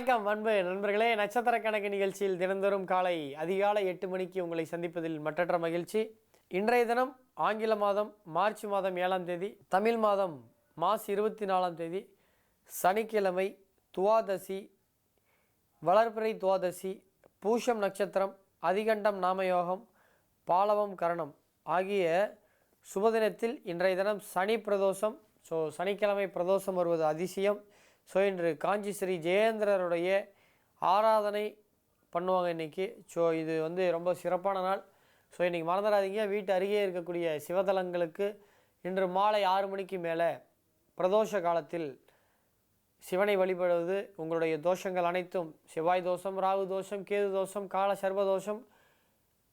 வணக்கம் அன்பு நண்பர்களே. நட்சத்திர கணக்கு நிகழ்ச்சியில் தினந்தோறும் காலை அதிகாலை எட்டு மணிக்கு உங்களை சந்திப்பதில் மற்றற்ற மகிழ்ச்சி. இன்றைய தினம் ஆங்கில மாதம் மார்ச் மாதம் ஏழாம் தேதி தமிழ் மாதம் மார்ச் இருபத்தி நாலாம் தேதி சனிக்கிழமை துவாதசி வளர்பிறை துவாதசி பூஷம் நட்சத்திரம் அதிகண்டம் நாமயோகம் பாலவம் கரணம் ஆகிய சுபதினத்தில் இன்றைய தினம் சனி பிரதோஷம். ஸோ சனிக்கிழமை பிரதோஷம் வருவது அதிசயம். ஸோ இன்று காஞ்சி ஸ்ரீ ஜெயேந்திரருடைய ஆராதனை பண்ணுவாங்க இன்றைக்கி ஸோ இது வந்து ரொம்ப சிறப்பான நாள். ஸோ இன்றைக்கி மறந்துடாதீங்க. வீட்டு அருகே இருக்கக்கூடிய சிவதலங்களுக்கு இன்று மாலை ஆறு மணிக்கு மேலே பிரதோஷ காலத்தில் சிவனை வழிபடுவது உங்களுடைய தோஷங்கள் அனைத்தும். செவ்வாய் தோஷம் ராகு தோஷம் கேது தோஷம் கால சர்வ தோஷம்.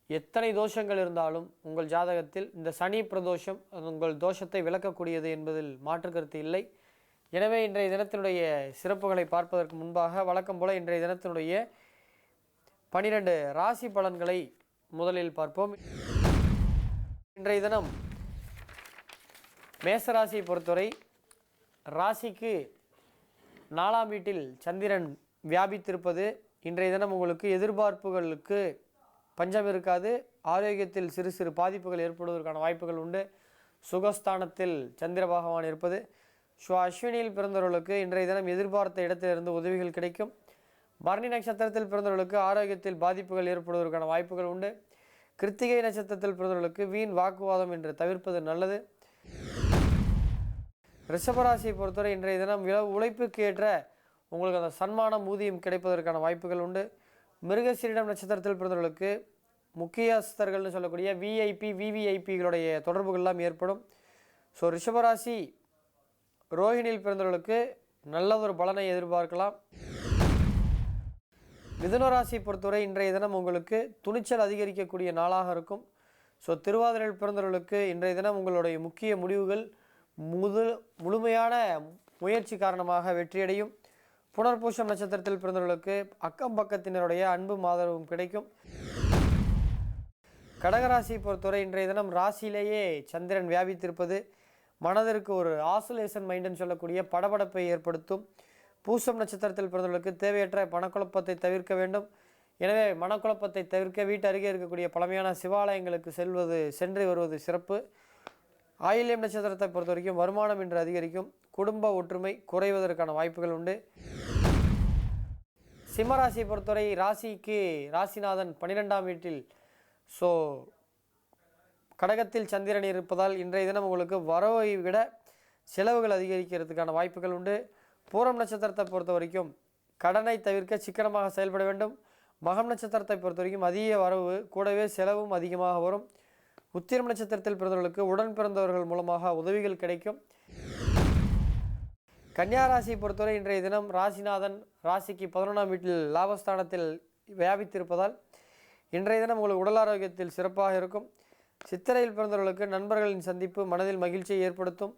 எத்தனை தோஷங்கள் இருந்தாலும் உங்கள் ஜாதகத்தில் இந்த சனி பிரதோஷம் உங்கள் தோஷத்தை விளக்கக்கூடியது என்பதில் மாற்று கருத்து இல்லை. எனவே இன்றைய தினத்தினுடைய சிறப்புகளை பார்ப்பதற்கு முன்பாக வழக்கம் போல இன்றைய தினத்தினுடைய பனிரெண்டு ராசி பலன்களை முதலில் பார்ப்போம். இன்றைய தினம் மேசராசியை பொறுத்தவரை ராசிக்கு நாலாம் வீட்டில் சந்திரன் வியாபித்திருப்பது இன்றைய தினம் உங்களுக்கு எதிர்பார்ப்புகளுக்கு பஞ்சம் இருக்காது. ஆரோக்கியத்தில் சிறு சிறு பாதிப்புகள் ஏற்படுவதற்கான வாய்ப்புகள் உண்டு. சுகஸ்தானத்தில் சந்திர பகவான் இருப்பது ஸோ அஸ்வினியில் பிறந்தவர்களுக்கு இன்றைய தினம் எதிர்பார்த்த இடத்திலிருந்து உதவிகள் கிடைக்கும். பரணி நட்சத்திரத்தில் பிறந்தவர்களுக்கு ஆரோக்கியத்தில் பாதிப்புகள் ஏற்படுவதற்கான வாய்ப்புகள் உண்டு. கிருத்திகை நட்சத்திரத்தில் பிறந்தவர்களுக்கு வீண் வாக்குவாதம் என்று தவிர்ப்பது நல்லது. ரிஷபராசியை பொறுத்தவரை இன்றைய தினம் இள உழைப்புக்கு ஏற்ற உங்களுக்கு அந்த சன்மானம் ஊதியம் கிடைப்பதற்கான வாய்ப்புகள் உண்டு. மிருகசீரிடம் நட்சத்திரத்தில் பிறந்தவர்களுக்கு முக்கியஸ்தர்கள்னு சொல்லக்கூடிய விஐபி விவிஐபிகளுடைய தொடர்புகள்லாம் ஏற்படும். ஸோ ரிஷபராசி ரோஹிணியில் பிறந்தவர்களுக்கு நல்லதொரு பலனை எதிர்பார்க்கலாம். மிதுன ராசி பொறுத்தவரை இன்றைய தினம் உங்களுக்கு துணிச்சல் அதிகரிக்கக்கூடிய நாளாக இருக்கும். ஸோ திருவாதிரையில் பிறந்தவர்களுக்கு இன்றைய தினம் உங்களுடைய முக்கிய முடிவுகள் முது முழுமையான முயற்சி காரணமாக வெற்றியடையும். புனர்பூஷம் நட்சத்திரத்தில் பிறந்தவர்களுக்கு அக்கம் பக்கத்தினருடைய அன்பும் ஆதரவும் கிடைக்கும். கடகராசியை பொறுத்தவரை இன்றைய தினம் ராசியிலேயே சந்திரன் வியாபித்திருப்பது. மனதிற்கு ஒரு ஆசோலேஷன் மைண்டுன்னு சொல்லக்கூடிய படபடப்பை ஏற்படுத்தும். பூசம் நட்சத்திரத்தில் பிறந்தவர்களுக்கு தேவையற்ற பணக்குழப்பத்தை தவிர்க்க வேண்டும். எனவே மனக்குழப்பத்தை தவிர்க்க வீட்டு அருகே இருக்கக்கூடிய பழமையான சிவாலயங்களுக்கு செல்வது சென்று வருவது சிறப்பு. ஆயில்யம் நட்சத்திரத்தை பொறுத்த வரைக்கும் வருமானம் இன்று அதிகரிக்கும். குடும்ப ஒற்றுமை குறைவதற்கான வாய்ப்புகள் உண்டு. சிம்மராசியை பொறுத்தவரை ராசிக்கு ராசிநாதன் பன்னிரெண்டாம் வீட்டில். ஸோ கடகத்தில் சந்திரன் இருப்பதால் இன்றைய தினம் உங்களுக்கு வரவை விட செலவுகள் அதிகரிக்கிறதுக்கான வாய்ப்புகள் உண்டு. பூரம் நட்சத்திரத்தை பொறுத்த வரைக்கும் கடனை தவிர்க்க சிக்கனமாக செயல்பட வேண்டும். மகம் நட்சத்திரத்தை பொறுத்த வரைக்கும் அதிக வரவு கூடவே செலவும் அதிகமாக வரும். உத்திரம் நட்சத்திரத்தில் பிறந்தவர்களுக்கு உடன் பிறந்தவர்கள் மூலமாக உதவிகள் கிடைக்கும். கன்னியா ராசியை பொறுத்தவரை இன்றைய தினம் ராசிநாதன் ராசிக்கு பதினொன்றாம் வீட்டில் லாபஸ்தானத்தில் வியாபித்திருப்பதால் இன்றைய தினம் உங்களுக்கு உடல் ஆரோக்கியத்தில் சிறப்பாக இருக்கும். சித்திரையில் பிறந்தவர்களுக்கு நண்பர்களின் சந்திப்பு மனதில் மகிழ்ச்சியை ஏற்படுத்தும்.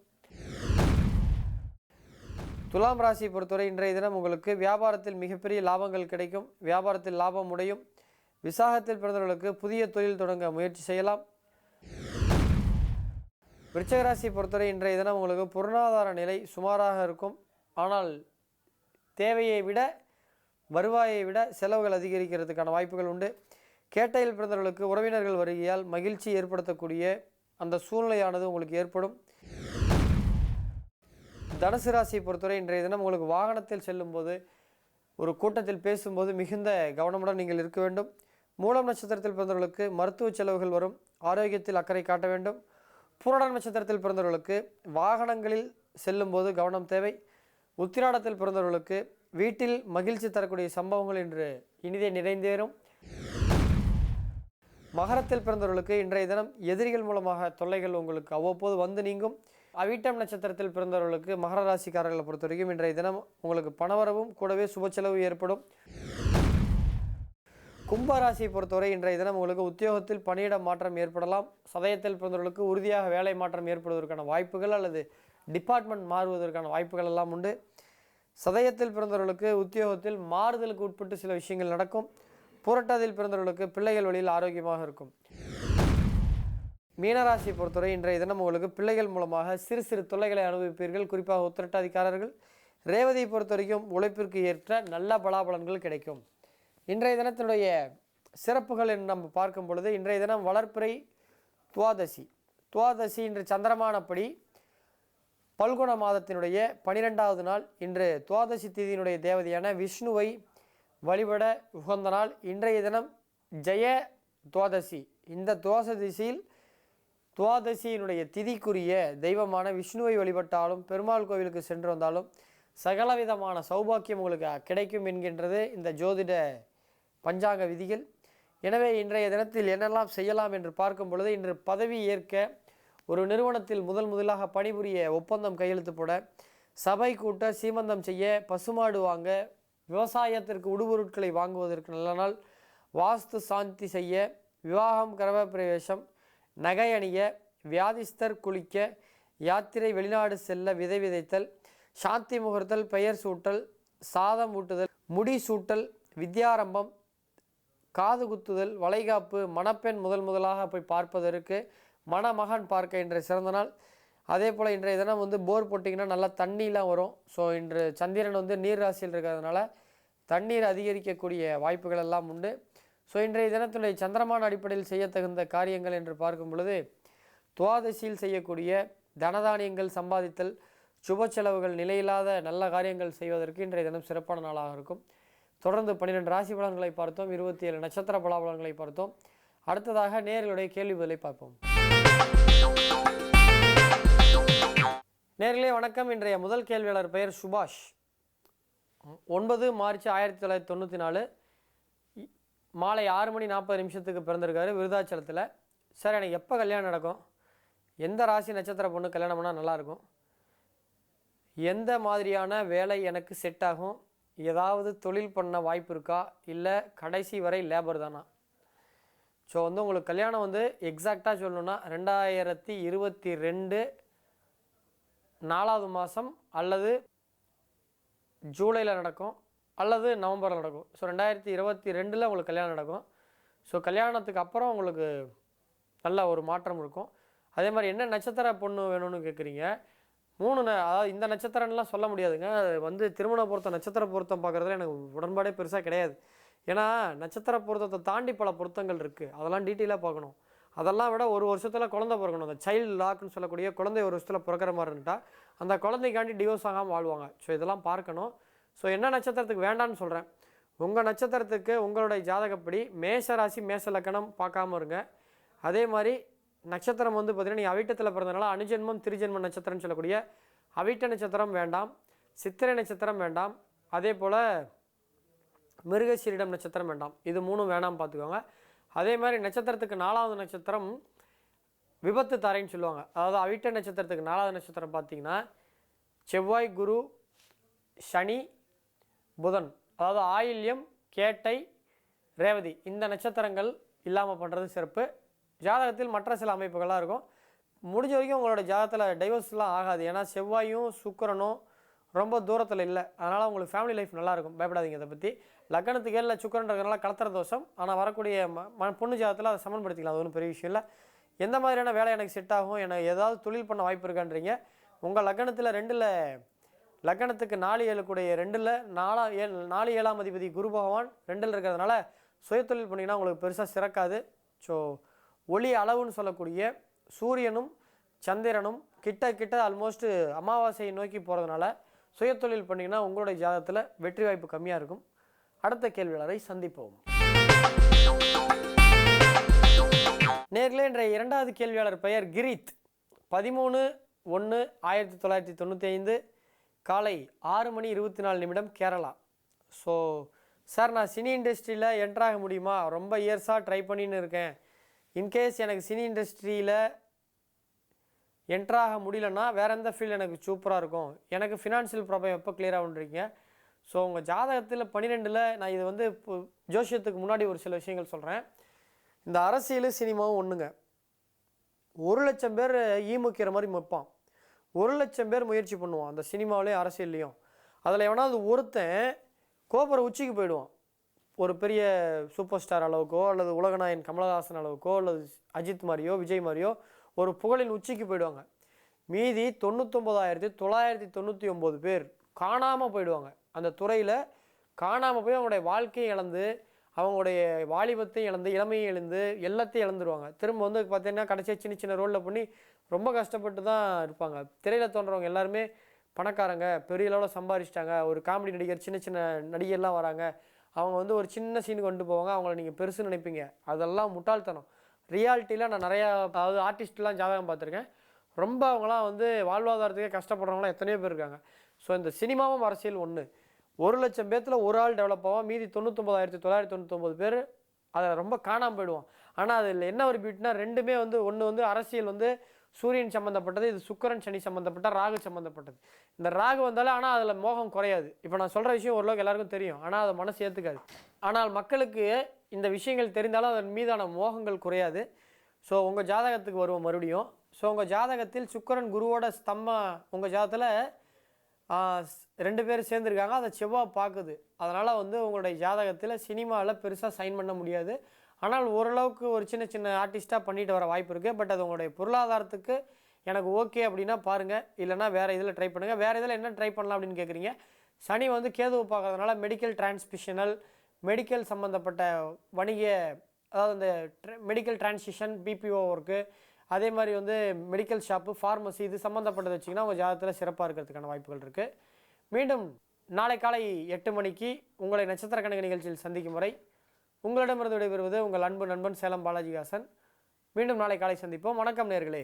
துலாம் ராசியை பொறுத்தவரை இன்றைய தினம் உங்களுக்கு வியாபாரத்தில் மிகப்பெரிய லாபங்கள் கிடைக்கும். வியாபாரத்தில் லாபம் உடையும். விசாகத்தில் பிறந்தவர்களுக்கு புதிய தொழில் தொடங்க முயற்சி செய்யலாம். விருச்சகராசியை பொறுத்தவரை இன்றைய தினம் உங்களுக்கு பொருளாதார நிலை சுமாராக இருக்கும். ஆனால் தேவையை விட வருவாயை விட செலவுகள் அதிகரிக்கிறதுக்கான வாய்ப்புகள் உண்டு. கேட்டையில் பிறந்தவர்களுக்கு உறவினர்கள் வருகையால் மகிழ்ச்சி ஏற்படுத்தக்கூடிய அந்த சூழ்நிலையானது உங்களுக்கு ஏற்படும். தனுசு ராசியை பொறுத்தவரை இன்றைய தினம் உங்களுக்கு வாகனத்தில் செல்லும்போது ஒரு கூட்டத்தில் பேசும்போது மிகுந்த கவனமுடன் நீங்கள் இருக்க வேண்டும். மூலம் நட்சத்திரத்தில் பிறந்தவர்களுக்கு மருத்துவ செலவுகள் வரும். ஆரோக்கியத்தில் அக்கறை காட்ட வேண்டும். பூரண நட்சத்திரத்தில் பிறந்தவர்களுக்கு வாகனங்களில் செல்லும்போது கவனம் தேவை. உத்திராடத்தில் பிறந்தவர்களுக்கு வீட்டில் மகிழ்ச்சி தரக்கூடிய சம்பவங்கள் இன்று இனிதே நிறைந்தேறும். மகரத்தில் பிறந்தவர்களுக்கு இன்றைய தினம் எதிரிகள் மூலமாக தொல்லைகள் உங்களுக்கு அவ்வப்போது வந்து நீங்கும். அவிட்டம் நட்சத்திரத்தில் பிறந்தவர்களுக்கு மகர ராசிக்காரர்களை பொறுத்த வரைக்கும் இன்றைய தினம் உங்களுக்கு பணவரவும் கூடவே சுப செலவு ஏற்படும். கும்ப ராசியை பொறுத்தவரை இன்றைய தினம் உங்களுக்கு உத்தியோகத்தில் பணியிட மாற்றம் ஏற்படலாம். சதயத்தில் பிறந்தவர்களுக்கு உறுதியாக வேலை மாற்றம் ஏற்படுவதற்கான வாய்ப்புகள் அல்லது டிபார்ட்மெண்ட் மாறுவதற்கான வாய்ப்புகள் எல்லாம் உண்டு. சதயத்தில் பிறந்தவர்களுக்கு உத்தியோகத்தில் மாறுதலுக்கு உட்பட்டு சில விஷயங்கள் நடக்கும். புரட்டாதில் பிறந்தவர்களுக்கு பிள்ளைகள் வழியில் ஆரோக்கியமாக இருக்கும். மீனராசியை பொறுத்தவரை இன்றைய தினம் உங்களுக்கு பிள்ளைகள் மூலமாக சிறு சிறு தொல்லைகளை அனுபவிப்பீர்கள். குறிப்பாக உத்திரட்டாதிக்காரர்கள் ரேவதியை பொறுத்த வரைக்கும் உழைப்பிற்கு ஏற்ற நல்ல பலாபலன்கள் கிடைக்கும். இன்றைய தினத்தினுடைய சிறப்புகள் என்று நம்ம பார்க்கும் பொழுது இன்றைய தினம் வளர்ப்பிறை துவாதசி. துவாதசி இன்று சந்திரமானப்படி பல்குண மாதத்தினுடைய பனிரெண்டாவது நாள். இன்று துவாதசி தீதியினுடைய தேவதையான விஷ்ணுவை வழிபட உகந்த நாள் இன்றைய தினம் ஜெய துவாதசி. இந்த துவாதசியில் துவாதசியினுடைய திதிக்குரிய தெய்வமான விஷ்ணுவை வழிபட்டாலும் பெருமாள் கோவிலுக்கு சென்று வந்தாலும் சகலவிதமான சௌபாக்கியம் உங்களுக்கு கிடைக்கும் என்கின்றது இந்த ஜோதிட பஞ்சாங்க விதிகள். எனவே இன்றைய தினத்தில் என்னெல்லாம் செய்யலாம் என்று பார்க்கும் பொழுது இன்று பதவி ஏற்க ஒரு நிறுவனத்தில் முதல் முதலாக பணிபுரிய ஒப்பந்தம் கையெழுத்து போட சபை கூட்ட சீமந்தம் செய்ய பசுமாடு வாங்க விவசாயத்திற்கு உடுபொருட்களை வாங்குவதற்கு நல்ல நாள். வாஸ்து சாந்தி செய்ய விவாகம் கிரகப்பிரவேசம் நகை அணிய வியாதிஸ்தர் குளிக்க யாத்திரை வெளிநாடு செல்ல விதை விதைத்தல் சாந்தி முகூர்த்தல் பெயர் சூட்டல் சாதம் ஊட்டுதல் முடி சூட்டல் வித்யாரம்பம் காது குத்துதல் வளைகாப்பு மணப்பெண் முதல் முதலாக போய் பார்ப்பதற்கு மணமகன் பார்க்க இன்றைய சிறந்த நாள். அதே போல் இன்றைய தினம் வந்து போர் போட்டிங்கன்னா நல்லா தண்ணிலாம் வரும். ஸோ இன்று சந்திரன் வந்து நீர் ராசியில் இருக்கிறதுனால தண்ணீர் அதிகரிக்கக்கூடிய வாய்ப்புகள் எல்லாம் உண்டு. ஸோ இன்றைய தினத்துடைய சந்திரமான அடிப்படையில் செய்யத்தகுந்த காரியங்கள் என்று பார்க்கும் பொழுது துவாதசியில் செய்யக்கூடிய தனதானியங்கள் சம்பாதித்தல் சுப செலவுகள் நிலையில்லாத நல்ல காரியங்கள் செய்வதற்கு இன்றைய தினம் சிறப்பான நாளாக இருக்கும். தொடர்ந்து பன்னிரெண்டு ராசி பலன்களை பார்த்தோம் இருபத்தி ஏழு நட்சத்திர பலாபலன்களை பார்த்தோம். அடுத்ததாக நேர்களுடைய கேள்வி பதிலை பார்ப்போம். நேர்களே வணக்கம். இன்றைய முதல் கேள்வியாளர் பெயர் சுபாஷ். ஒன்பது மார்ச் ஆயிரத்தி தொள்ளாயிரத்தி தொண்ணூற்றி நாலு. இ- மாலை ஆறு மணி நாற்பது நிமிஷத்துக்கு பிறந்திருக்காரு விருதாச்சலத்தில். சார் எனக்கு எப்போ கல்யாணம் நடக்கும்? எந்த ராசி நட்சத்திர பொண்ணு கல்யாணம் பண்ணால் நல்லாயிருக்கும் எந்த மாதிரியான வேலை எனக்கு செட் ஆகும்? ஏதாவது தொழில் பண்ண வாய்ப்பு இருக்கா? இல்லை கடைசி வரை லேபர் தானா? ஸோ வந்து உங்களுக்கு கல்யாணம் வந்து எக்ஸாக்டாக சொல்லணும்னா ரெண்டாயிரத்தி இருபத்தி ரெண்டு நாலாவது மாதம் அல்லது ஜூலையில் நடக்கும் அல்லது நவம்பரில் நடக்கும். ஸோ ரெண்டாயிரத்தி இருபத்தி ரெண்டில் உங்களுக்கு கல்யாணம் நடக்கும். ஸோ கல்யாணத்துக்கு அப்புறம் உங்களுக்கு நல்ல ஒரு மாற்றம் இருக்கும். அதே மாதிரி என்ன நட்சத்திர பொண்ணு வேணும்னு கேட்குறீங்க மூணு ந- அதாவது இந்த நட்சத்திரம்லாம் சொல்ல முடியாதுங்க. அது வந்து திருமண பொருத்தம் நட்சத்திர பொருத்தம் பார்க்குறதுல எனக்கு உடன்பாடே பெருசாக கிடையாது. ஏன்னா நட்சத்திர பொருத்தத்தை தாண்டி பல பொருத்தங்கள் இருக்குது அதெல்லாம் டீட்டெயிலாக பார்க்கணும் அதெல்லாம் விட ஒரு வருஷத்தில் குழந்தை பிறக்கணும். அந்த சைல்டு லாக்னு சொல்லக்கூடிய குழந்தை ஒரு வருஷத்தில் பிறக்கிற மாதிரி இருந்துட்டால் அந்த குழந்தைக்காண்டி டிவோர்ஸ் ஆகாமல் வாழ்வாங்க. ஸோ இதெல்லாம் பார்க்கணும். ஸோ என்ன நட்சத்திரத்துக்கு வேண்டான்னு சொல்கிறேன் உங்கள் நட்சத்திரத்துக்கு உங்களுடைய ஜாதகப்படி மேச ராசி மேச லக்கணம் பார்க்காம இருங்க. அதே மாதிரி நட்சத்திரம் வந்து பார்த்திங்கன்னா நீங்கள் அவிட்டத்தில் பிறந்தனால அனுஜென்மம் திருஜென்ம நட்சத்திரம்னு சொல்லக்கூடிய அவிட்ட நட்சத்திரம் வேண்டாம். சித்திரை நட்சத்திரம் வேண்டாம். அதே போல் மிருகசீரிடம் நட்சத்திரம் வேண்டாம். இது மூணும் வேணாம் பார்த்துக்கோங்க. அதே மாதிரி நட்சத்திரத்துக்கு நாலாவது நட்சத்திரம் விபத்து தாரைன்னு சொல்லுவாங்க. அதாவது அவிட்ட நட்சத்திரத்துக்கு நாலாவது நட்சத்திரம் பார்த்தீங்கன்னா செவ்வாய் குரு சனி புதன். அதாவது ஆயில்யம் கேட்டை ரேவதி. இந்த நட்சத்திரங்கள் இல்லாமல் பண்ணுறது சிறப்பு. ஜாதகத்தில் மற்ற சில அமைப்புகளாக இருக்கும். முடிஞ்ச வரைக்கும் உங்களோட ஜாதகத்தில் டைவர்ஸ்லாம் ஆகாது. ஏன்னா செவ்வாயும் சுக்கரனும் ரொம்ப தூரத்தில் இல்லை. அதனால் உங்களுக்கு ஃபேமிலி லைஃப் நல்லாயிருக்கும் பயப்படாதீங்க இதை பற்றி லக்கணத்துக்கு இல்லை சுக்கரன் இருக்கிறனால கலத்திர தோஷம். ஆனால் வரக்கூடிய ம ம- பொண்ணு ஜாதகத்தில் அதை சமன்படுத்திக்கலாம். அது ஒன்றும் பெரிய விஷயம் இல்லை. எந்த மாதிரியான வேலை எனக்கு செட் ஆகும்? எனக்கு ஏதாவது தொழில் பண்ண வாய்ப்பு இருக்கான்றீங்க. உங்கள் லக்கணத்தில் ரெண்டில் லக்கணத்துக்கு நாலு ஏழு கூடிய ரெண்டில் நாலா ஏழு நாலு ஏழாம் அதிபதி குரு பகவான் ரெண்டில் இருக்கிறதுனால சுயத்தொழில் பண்ணிங்கன்னா உங்களுக்கு பெருசாக சிறக்காது. ஸோ ஒளி அளவுன்னு சொல்லக்கூடிய சூரியனும் சந்திரனும் கிட்ட கிட்ட ஆல்மோஸ்ட்டு அமாவாசையை நோக்கி போகிறதுனால சுயத்தொழில் பண்ணிங்கன்னா உங்களுடைய ஜாதகத்தில் வெற்றி வாய்ப்பு கம்மியாக இருக்கும். அடுத்த கேள்வியாளரை சந்திப்போம். நேர்களே இன்றைய இரண்டாவது கேள்வியாளர் பெயர் கிரீத். பதிமூணு ஒன்று ஆயிரத்தி தொள்ளாயிரத்தி தொண்ணூற்றி ஐந்து காலை ஆறு மணி இருபத்தி நாலு நிமிடம் கேரளா. ஸோ சார் நான் சினி இண்டஸ்ட்ரியில் என்ட்ராக முடியுமா? ரொம்ப இயர்ஸாக ட்ரை பண்ணின்னு இருக்கேன். இன்கேஸ் எனக்கு சினி இண்டஸ்ட்ரியில் என்ட்ராக முடியலன்னா வேறு எந்த ஃபீல்டு எனக்கு சூப்பராக இருக்கும்? எனக்கு ஃபினான்ஷியல் ப்ராப்ளம் எப்போ கிளியர் ஆகுன்றீங்க ஸோ உங்கள் ஜாதகத்தில் பன்னிரெண்டில் நான் இது வந்து இப்போ ஜோசியத்துக்கு முன்னாடி ஒரு சில விஷயங்கள் சொல்கிறேன் இந்த அரசியல் சினிமாவும் ஒன்றுங்க ஒரு லட்சம் பேர் ஈமுக்கிற மாதிரி வைப்பான் ஒரு லட்சம் பேர் முயற்சி பண்ணுவான் அந்த சினிமாவிலையும் அரசியல்லையும் அதில் எவனாவது ஒருத்தன் கோபுர உச்சிக்கு போயிடுவான். ஒரு பெரிய சூப்பர் ஸ்டார் அளவுக்கோ அல்லது உலகநாயன் கமலஹாசன் அளவுக்கோ அல்லது அஜித் மாதிரியோ விஜய் மாதிரியோ ஒரு புகழின் உச்சிக்கு போயிடுவாங்க. மீதி தொண்ணூத்தொம்பதாயிரத்தி தொள்ளாயிரத்தி தொண்ணூற்றி ஒம்பது பேர் காணாமல் போயிடுவாங்க. அந்த துறையில் காணாமல் போய் அவங்களுடைய வாழ்க்கையை இழந்து அவங்களுடைய வாலிபத்தையும் இழந்து இளமையும் இழந்து எல்லாத்தையும் இழந்துருவாங்க. திரும்ப வந்து பார்த்தீங்கன்னா கடைசியாக சின்ன சின்ன ரோலில் பண்ணி ரொம்ப கஷ்டப்பட்டு தான் இருப்பாங்க. திரையில் தோன்றவங்க எல்லாருமே பணக்காரங்க பெரிய அளவில் சம்பாரிச்சிட்டாங்க. ஒரு காமெடி நடிகர் சின்ன சின்ன நடிகர்லாம் வராங்க. அவங்க வந்து ஒரு சின்ன சீன் கொண்டு போவாங்க. அவங்கள நீங்கள் பெருசு நினைப்பீங்க. அதெல்லாம் முட்டாள்தனம். ரியாலிட்டியில் நான் நிறையா அதாவது ஆர்டிஸ்ட்லாம் ஜாதகம் பார்த்துருக்கேன். ரொம்ப அவங்களாம் வந்து வாழ்வாதாரத்துக்கே கஷ்டப்படுறவங்களாம் எத்தனையோ பேர் இருக்காங்க. ஸோ இந்த சினிமாவும் அரசியல் ஒன்று ஒரு லட்சம் பேர்த்தில் ஒரு ஆள் டெவலப் ஆகும் மீதி தொண்ணூத்தொம்பதாயிரத்தி தொள்ளாயிரத்தி தொண்ணூத்தொம்பது பேர் அதை ரொம்ப காணாமல் போயிடுவான். ஆனால் அதில் என்ன ஒரு பியூட்டினா ரெண்டுமே வந்து ஒன்று வந்து அரசியல் வந்து சூரியன் சம்மந்தப்பட்டது இது சுக்கரன் சனி சம்மந்தப்பட்ட ராகு சம்மந்தப்பட்டது இந்த ராகு வந்தாலும் ஆனால் அதில் மோகம் குறையாது. இப்போ நான் சொல்கிற விஷயம் ஓரளவுக்கு எல்லாருக்கும் தெரியும். ஆனால் அதை மனசு ஏற்றுக்காது ஆனால் மக்களுக்கு இந்த விஷயங்கள் தெரிந்தாலும் அதன் மீதான மோகங்கள் குறையாது. ஸோ உங்கள் ஜாதகத்துக்கு வருவோம் மறுபடியும். ஸோ உங்கள் ஜாதகத்தில் சுக்கரன் குருவோட ஸ்தம்ம உங்கள் ஜாதகத்தில் ரெண்டு பேர் சேர்ந்துருக்காங்க. அதை செவ்வாய் பார்க்குது அதனால் வந்து உங்களுடைய ஜாதகத்தில் சினிமாவில் பெருசாக சைன் பண்ண முடியாது. ஆனால் ஓரளவுக்கு ஒரு சின்ன சின்ன ஆர்டிஸ்ட்டாக பண்ணிட்டு வர வாய்ப்பு இருக்குது பட் அது உங்களுடைய பொருளாதாரத்துக்கு எனக்கு ஓகே அப்படின்னா பாருங்கள் இல்லைனா வேறு இதில் ட்ரை பண்ணுங்கள் வேறு இதில் என்ன ட்ரை பண்ணலாம் அப்படின்னு கேட்குறீங்க சனி வந்து கேதுவை பார்க்கறதுனால மெடிக்கல் டிரான்ஸ்மிஷனல் மெடிக்கல் சம்மந்தப்பட்ட வணிக அதாவது இந்த மெடிக்கல் டிரான்சிஷன் பிபிஓ ஒர்க்கு அதே மாதிரி வந்து மெடிக்கல் ஷாப்பு ஃபார்மசி இது சம்மந்தப்பட்டது வச்சிங்கன்னா உங்கள் ஜாதகத்தில் சிறப்பாக இருக்கிறதுக்கான வாய்ப்புகள் இருக்குது மீண்டும் நாளை காலை எட்டு மணிக்கு உங்களை நட்சத்திர கணக்கு நிகழ்ச்சியில் சந்திக்கும் வரை உங்களிடமிருந்து விடைபெறுவது உங்கள் அன்பு நண்பன் சேலம் பாலாஜிகாசன் மீண்டும் நாளை காலை சந்திப்போம். வணக்கம் நேர்களே.